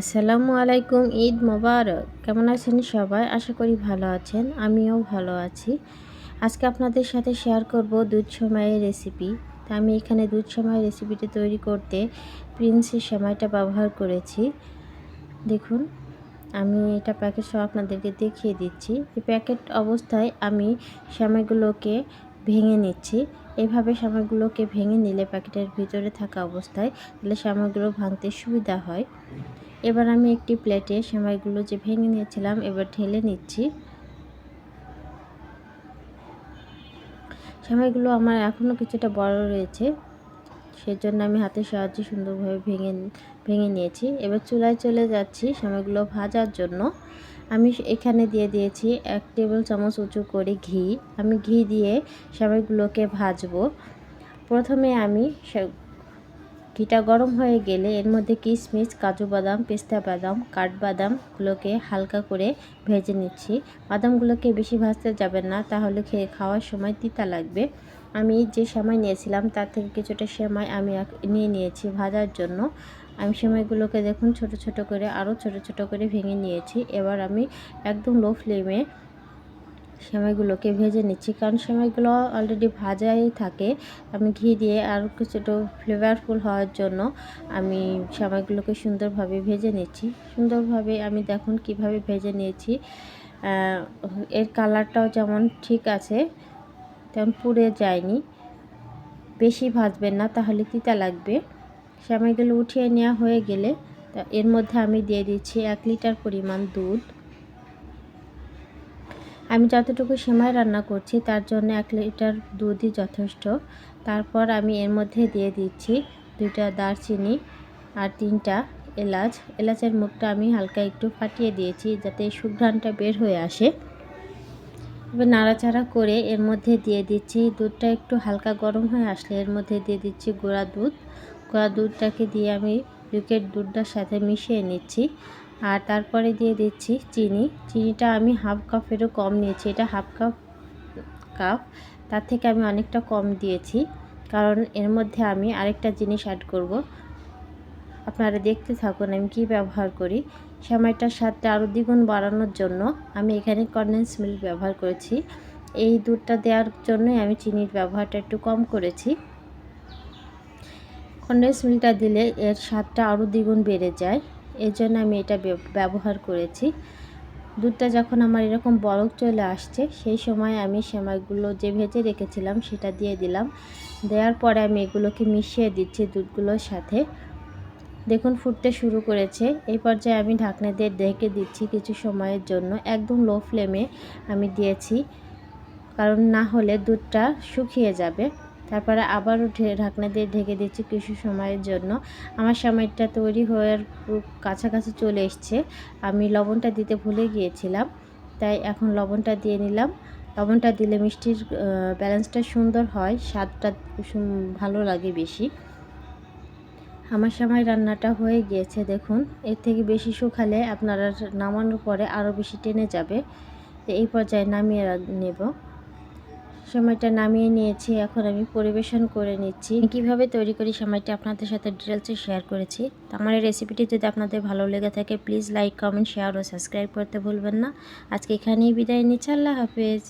আসসালামু আলাইকুম, ঈদ মোবারক। কেমন আছেন সবাই? আশা করি ভালো আছেন, আমিও ভালো আছি। আজকে আপনাদের সাথে শেয়ার করব দুধ সময়ের রেসিপি তা আমি এখানে দুধ সময়ের রেসিপিটি তৈরি করতে প্রিন্সের সময়টা ব্যবহার করেছি। দেখুন, আমি এটা প্যাকেট সব আপনাদেরকে দেখিয়ে দিচ্ছি। এই প্যাকেট অবস্থায় আমি সময়গুলোকে ভেঙে নিচ্ছি। এভাবে সময়গুলোকে ভেঙে নিলে প্যাকেটের ভিতরে থাকা অবস্থায় তাহলে সময়গুলো ভাঙতে সুবিধা হয়। এবার আমি একটি প্লেটে সেমাইগুলো যে ভেঙে নিয়েছিলাম, এবার ঢেলে নিচ্ছি। সেমাইগুলো আমার এখনও কিছুটা বড় রয়েছে, সেজন্য আমি হাতের সাহায্যে সুন্দরভাবে ভেঙে ভেঙে নিয়েছি। এবার চুলায় চলে যাচ্ছি সেমাইগুলো ভাজার জন্য। আমি এখানে দিয়ে দিয়েছি এক টেবিল চামচ উঁচু করে ঘি। আমি ঘি দিয়ে সেমাইগুলোকে ভাজবো। প্রথমে আমি ঘিটা গরম হয়ে গেলে এর মধ্যে কিশমিশ, কাজু বাদাম, পেস্তা বাদাম কাঠবাদামগুলোকে হালকা করে ভেজে নিচ্ছি। বাদামগুলোকে বেশি ভাজতে যাবেন না, তাহলে খেয়ে খাওয়ার সময় তিতা লাগবে। আমি যে সেমাই নিয়েছিলাম তার থেকে কিছুটা সেমাই আমি নিয়ে নিয়েছি ভাজার জন্য। আমি সেমাইগুলোকে দেখুন ছোট ছোট করে আরও ছোট ছোট করে ভেঙে নিয়েছি। এবার আমি একদম লো ফ্লেমে সেমাইগুলোকে ভেজে নিচ্ছি। কারণ সেমাইগুলো অলরেডি ভাজাই থাকে। আমি ঘি দিয়ে আরও কিছুটা ফ্লেভারফুল হওয়ার জন্য আমি সেমাইগুলোকে সুন্দরভাবে ভেজে নিচ্ছি। সুন্দরভাবে আমি দেখুন কীভাবে ভেজে নিয়েছি। এর কালারটাও যেমন ঠিক আছে, তেমন পুড়ে যায়নি। বেশি ভাজবেন না, তাহলে তিতা লাগবে। সেমাইগুলো উঠিয়ে নেওয়া হয়ে গেলে এর মধ্যে আমি দিয়ে দিচ্ছি এক লিটার পরিমাণ দুধ। আমি যতটুকু সেমাই রান্না করছি, তার জন্য এক লিটার দুধই যথেষ্ট। তারপর আমি এর মধ্যে দিয়ে দিচ্ছি দুইটা দারচিনি আর তিনটা এলাচ। এলাচের মুখটা আমি হালকা একটু ফাটিয়ে দিয়েছি যাতে সুঘ্রাণটা বের হয়ে আসে। এবার নাড়াচাড়া করে এর মধ্যে দিয়ে দিচ্ছি দুধটা একটু হালকা গরম হয়ে আসলে এর মধ্যে দিয়ে দিচ্ছি গোড়া দুধ। গোড়া দুধটাকে দিয়ে আমি প্যাকেট দুধটার সাথে মিশিয়ে নিচ্ছি। আর তারপরে দিয়ে দিচ্ছি চিনি। চিনিটা আমি হাফ কাপেরও কম নিয়েছি। এটা হাফ কাপ কাপ। তার থেকে আমি অনেকটা কম দিয়েছি। কারণ এর মধ্যে আমি আরেকটা জিনিস অ্যাড করব। আপনারা দেখতে থাকুন আমি কি ব্যবহার করি। সময়টার স্বাদটা আরও দ্বিগুণ বাড়ানোর জন্য আমি এখানে কনডেন্স মিল্ক ব্যবহার করেছি। এই দুধটা দেওয়ার জন্যই আমি চিনির ব্যবহারটা একটু কম করেছি। কনডেন্স মিল্কটা দিলে এর স্বাদটা আরও দ্বিগুণ বেড়ে যায়। জন্য আমি এটা ব্যবহার করেছি। দুধটা যখন আমার এরকম বরফ চলে আসছে, সেই সময় আমি সেমাইগুলো যে ভেজে রেখেছিলাম সেটা দিয়ে দিলাম। দেওয়ার পরে আমি এগুলোকে মিশিয়ে দিচ্ছি দুধগুলোর সাথে। দেখুন, ফুটতে শুরু করেছে। এই পর্যায়ে আমি ঢাকনা দিয়ে ঢেকে দিচ্ছি কিছু সময়ের জন্য। একদম লো ফ্লেমে আমি দিয়েছি। কারণ না হলে দুধটা শুকিয়ে যাবে। তারপরে আবারও ঢাকনা দিয়ে ঢেকে দিচ্ছি কিছু সময়ের জন্য। আমার সময়টা তৈরি হওয়ার কাছাকাছি চলে এসছে। আমি লবণটা দিতে ভুলে গিয়েছিলাম, তাই এখন লবণটা দিয়ে নিলাম। লবণটা দিলে মিষ্টির ব্যালেন্সটা সুন্দর হয়, স্বাদটা ভালো লাগে বেশি। আমার সময় রান্নাটা হয়ে গিয়েছে, দেখুন। এর থেকে বেশি শুকালে আপনারা নামানোর পরে আরও বেশি টেনে যাবে। এই পর্যায়ে নামিয়ে নেব। সময়টা নামিয়ে নিয়েছি, এখন আমি পরিবেশন করে নিচ্ছি। কীভাবে তৈরি করি সময়টা আপনাদের সাথে ডিটেলসে শেয়ার করেছি। তো আমার এই রেসিপিটি যদি আপনাদের ভালো লেগে থাকে প্লিজ লাইক কমেন্ট শেয়ার ও সাবস্ক্রাইব করতে ভুলবেন না। আজকে এখানেই বিদায় নিচ্ছি, আল্লাহ হাফেজ।